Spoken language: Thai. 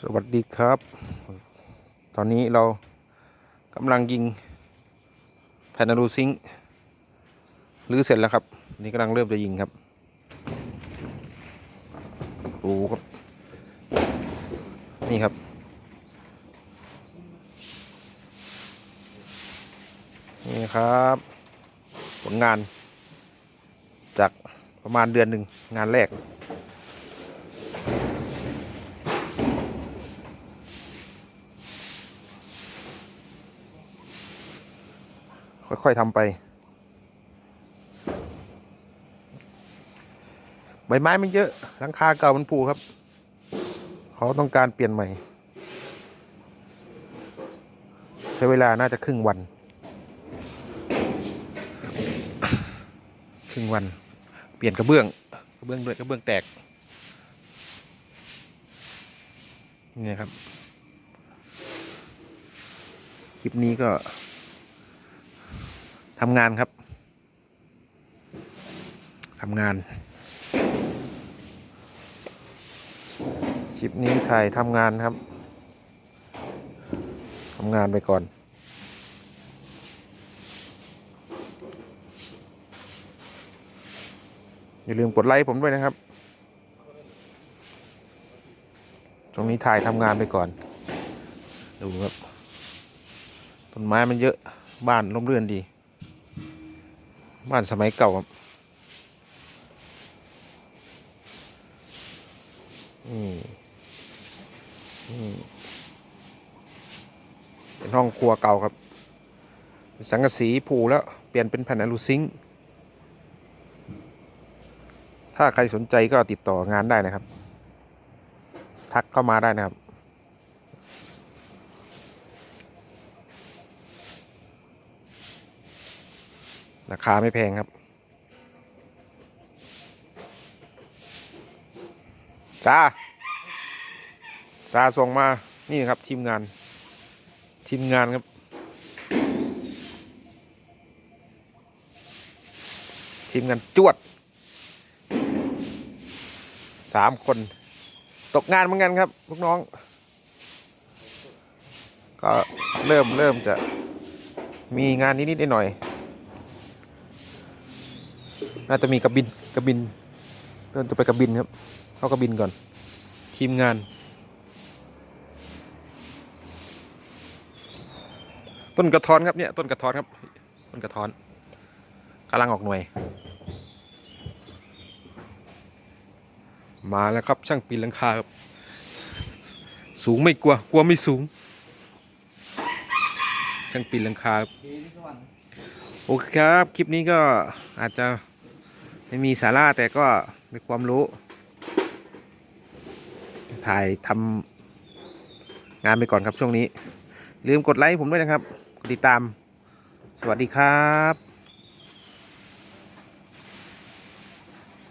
สวัสดีครับ ตอนนี้เรากำลังยิงแผ่นอลูซิงค์รื้อเสร็จแล้วครับ นี่กำลังเริ่มจะยิงครับดูครับ นี่ครับ นี่ครับ ผลงานจากประมาณเดือนหนึ่งงานแรก ค่อยๆทำไป ใบไม้มันเยอะหลังคาเก่ามันผุครับ เขาต้องการเปลี่ยนใหม่ ใช้เวลาน่าจะครึ่งวัน ครึ่งวัน เปลี่ยนกระเบื้อง กระเบื้องด้วยกระเบื้องแตกนี่ครับ คลิปนี้ก็ ทำงานครับทำงานคลิปนี้ถ่ายทำงานครับทำงานไปก่อนอย่าลืมกดไลค์ผมด้วยนะครับ ตรงนี้ถ่ายทำงานไปก่อน ดูครับ ต้นไม้มันเยอะ บ้านร่มรื่นดี บ้านสมัยเก่าครับเป็นห้องครัวเก่าครับ สังกะสีผูแล้วเปลี่ยนเป็นแผ่นอลูซิงถ้าใครสนใจก็ติดต่องานได้นะครับ ทักเข้ามาได้นะครับ ราคาไม่แพงครับจ้าซาส่งมานี่ครับทีมงาน ทีมงานครับ ทีมงานจวดสามคน ตกงานเหมือนกันครับลูกน้อง ก็เริ่มเริ่มจะมีงานนิด ๆ หน่อยๆ น่าจะมีกระบินกระบินเริ่มจะไปกระบินครับ เข้ากระบินก่อน ทีมงาน ต้นกระท้อนครับเนี่ยต้นกระท้อนครับ ต้นกระท้อนกำลังออกหน่วย มาแล้วครับช่างปีนหลังคาครับสูงไม่กลัวกลัวไม่สูง ช่างปีนหลังคาครับโอเคครับ คลิปนี้ก็อาจจะ ไม่มีสาระแต่ก็มีความรู้ ถ่ายทำงานไปก่อนครับช่วงนี้ ลืมกดไลค์ผมด้วยนะครับกดติดตาม สวัสดีครับ